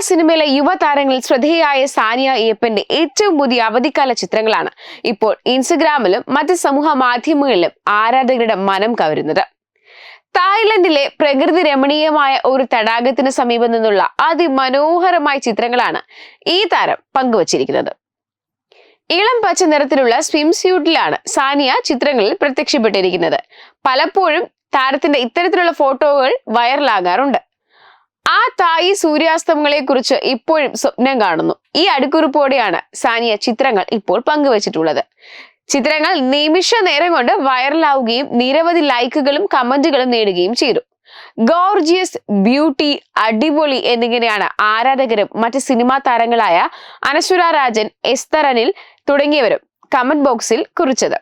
സിനിമയിലെ യുവതാരങ്ങളിൽ ശ്രദ്ധേയായ സാനിയ അയ്യപ്പന്റെ ഏറ്റവും പുതിയ അവധിക്കാല ചിത്രങ്ങളാണ് ഇപ്പോൾ ഇൻസ്റ്റഗ്രാമിലും മറ്റ് സമൂഹ മാധ്യമങ്ങളിലും ആരാധകരുടെ മനം കവരുന്നത്. തായ്ലൻഡിലെ പ്രകൃതി രമണീയമായ ഒരു തടാകത്തിന് സമീപം നിന്നുള്ള അതിമനോഹരമായ ചിത്രങ്ങളാണ് ഈ താരം പങ്കുവച്ചിരിക്കുന്നത്. ഇളം പച്ച നിറത്തിലുള്ള സ്വിം സ്യൂട്ടിലാണ് സാനിയ ചിത്രങ്ങളിൽ പ്രത്യക്ഷപ്പെട്ടിരിക്കുന്നത്. പലപ്പോഴും താരത്തിന്റെ ഇത്തരത്തിലുള്ള ഫോട്ടോകൾ വൈറലാകാറുണ്ട്. ആ തായി സൂര്യാസ്തമങ്ങളെ കുറിച്ച് ഇപ്പോഴും സ്വപ്നം കാണുന്നു. ഈ അടുക്കുറിപ്പോടെയാണ് സാനിയ ചിത്രങ്ങൾ ഇപ്പോൾ പങ്കുവച്ചിട്ടുള്ളത്. ചിത്രങ്ങൾ നിമിഷ നേരം കൊണ്ട് വൈറലാവുകയും നിരവധി ലൈക്കുകളും കമന്റുകളും നേടുകയും ചെയ്തു. ഗോർജിയസ് ബ്യൂട്ടി അടിപൊളി എന്നിങ്ങനെയാണ് ആരാധകരും മറ്റ് സിനിമാ താരങ്ങളായ അനശ്വര രാജൻ എസ്തറനിൽ തുടങ്ങിയവരും കമന്റ് ബോക്സിൽ കുറിച്ചത്.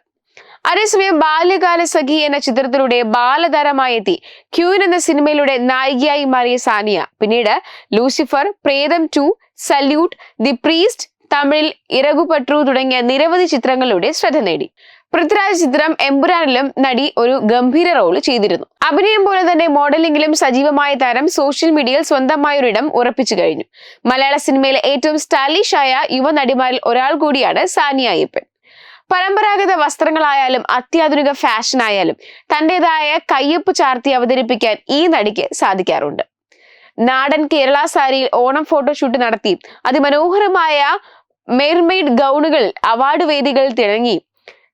അതേസമയം ബാല്യകാല സഖി എന്ന ചിത്രത്തിലൂടെ ബാലതാരമായി എത്തി ക്യൂൻ എന്ന സിനിമയിലൂടെ നായികയായി മാറിയ സാനിയ. പിന്നീട് ലൂസിഫർ പ്രേതം ടു സല്യൂട്ട് ദി പ്രീസ്റ്റ് തമിഴിൽ ഇറകുപട്രു തുടങ്ങിയ നിരവധി ചിത്രങ്ങളിലൂടെ ശ്രദ്ധ നേടി. പൃഥ്വിരാജ് ചിത്രം എമ്പുരാനിലും നടി ഒരു ഗംഭീര റോൾ ചെയ്തിരുന്നു. അഭിനയം പോലെ തന്നെ മോഡലിംഗിലും സജീവമായ താരം സോഷ്യൽ മീഡിയയിൽ സ്വന്തമായ ഒരിടം ഉറപ്പിച്ചു കഴിഞ്ഞു. മലയാള സിനിമയിലെ ഏറ്റവും സ്റ്റൈലിഷ് ആയ യുവ നടിമാരിൽ ഒരാൾ കൂടിയാണ് സാനിയ അയ്യപ്പൻ. പരമ്പരാഗത വസ്ത്രങ്ങളായാലും അത്യാധുനിക ഫാഷൻ ആയാലും തന്റെതായ കയ്യൊപ്പ് ചാർത്തി അവതരിപ്പിക്കാൻ ഈ നടിക്ക് സാധിക്കാറുണ്ട്. നാടൻ കേരള സാരിയിൽ ഓണം ഫോട്ടോഷൂട്ട് നടത്തി അതിമനോഹരമായ മെയർമെയ്ഡ് ഗൗണുകൾ അവാർഡ് വേദികളിൽ തിളങ്ങി.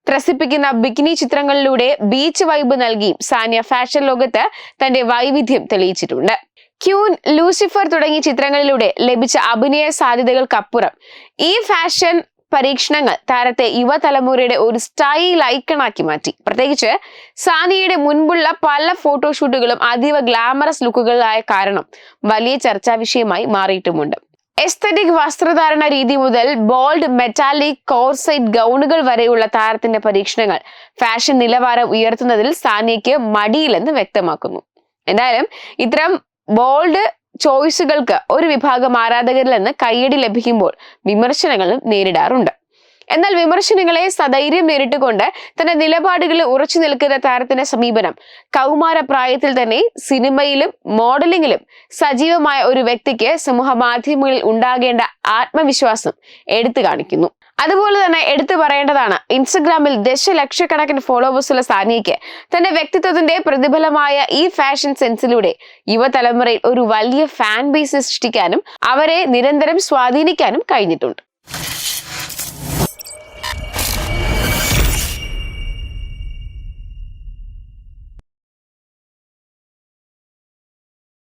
ത്രസിപ്പിക്കുന്ന ബിക്കിനി ചിത്രങ്ങളിലൂടെ ബീച്ച് വൈബ് നൽകി. സാനിയ ഫാഷൻ ലോകത്ത് തന്റെ വൈവിധ്യം തെളിയിച്ചിട്ടുണ്ട്. ക്യൂൻ ലൂസിഫർ തുടങ്ങിയ ചിത്രങ്ങളിലൂടെ ലഭിച്ച അഭിനയ സാധ്യതകൾക്കപ്പുറം ഈ ഫാഷൻ പരീക്ഷണങ്ങൾ താരത്തെ യുവതലമുറയുടെ ഒരു സ്റ്റൈൽ ഐക്കണാക്കി മാറ്റി. പ്രത്യേകിച്ച് സാനിയയുടെ മുൻപുള്ള പല ഫോട്ടോഷൂട്ടുകളും അതീവ ഗ്ലാമറസ് ലുക്കുകളായ കാരണം വലിയ ചർച്ചാ വിഷയമായി മാറിയിട്ടുമുണ്ട്. എസ്തറ്റിക് വസ്ത്രധാരണ രീതി മുതൽ ബോൾഡ് മെറ്റാലിക് കോർസൈറ്റ് ഗൗണുകൾ വരെയുള്ള താരത്തിന്റെ പരീക്ഷണങ്ങൾ ഫാഷൻ നിലവാരം ഉയർത്തുന്നതിൽ സാനിയയ്ക്ക് മടിയില്ലെന്ന് വ്യക്തമാക്കുന്നു. എന്തായാലും ഇത്തരം ബോൾഡ് ചോയ്സുകൾക്ക് ഒരു വിഭാഗം ആരാധകരിൽ നിന്ന് കയ്യടി ലഭിക്കുമ്പോൾ വിമർശനങ്ങളും നേരിടാറുണ്ട്. എന്നാൽ വിമർശനങ്ങളെ സധൈര്യം നേരിട്ടുകൊണ്ട് തന്റെ നിലപാടുകളിൽ ഉറച്ചു നിൽക്കുന്ന താരത്തിന്റെ സമീപനം. കൗമാര പ്രായത്തിൽ തന്നെ സിനിമയിലും മോഡലിംഗിലും സജീവമായ ഒരു വ്യക്തിക്ക് സമൂഹ മാധ്യമങ്ങളിൽ ഉണ്ടാകേണ്ട ആത്മവിശ്വാസം എടുത്തു കാണിക്കുന്നു. അതുപോലെ തന്നെ എടുത്തു പറയേണ്ടതാണ് ഇൻസ്റ്റഗ്രാമിൽ ദശലക്ഷക്കണക്കിന് ഫോളോവേഴ്സുള്ള സാനിയയ്ക്ക് തന്റെ വ്യക്തിത്വത്തിന്റെ പ്രതിഫലമായ ഈ ഫാഷൻ സെൻസിലൂടെ യുവതലമുറയിൽ ഒരു വലിയ ഫാൻ ബേസ് സൃഷ്ടിക്കാനും അവരെ നിരന്തരം സ്വാധീനിക്കാനും കഴിഞ്ഞിട്ടുണ്ട്.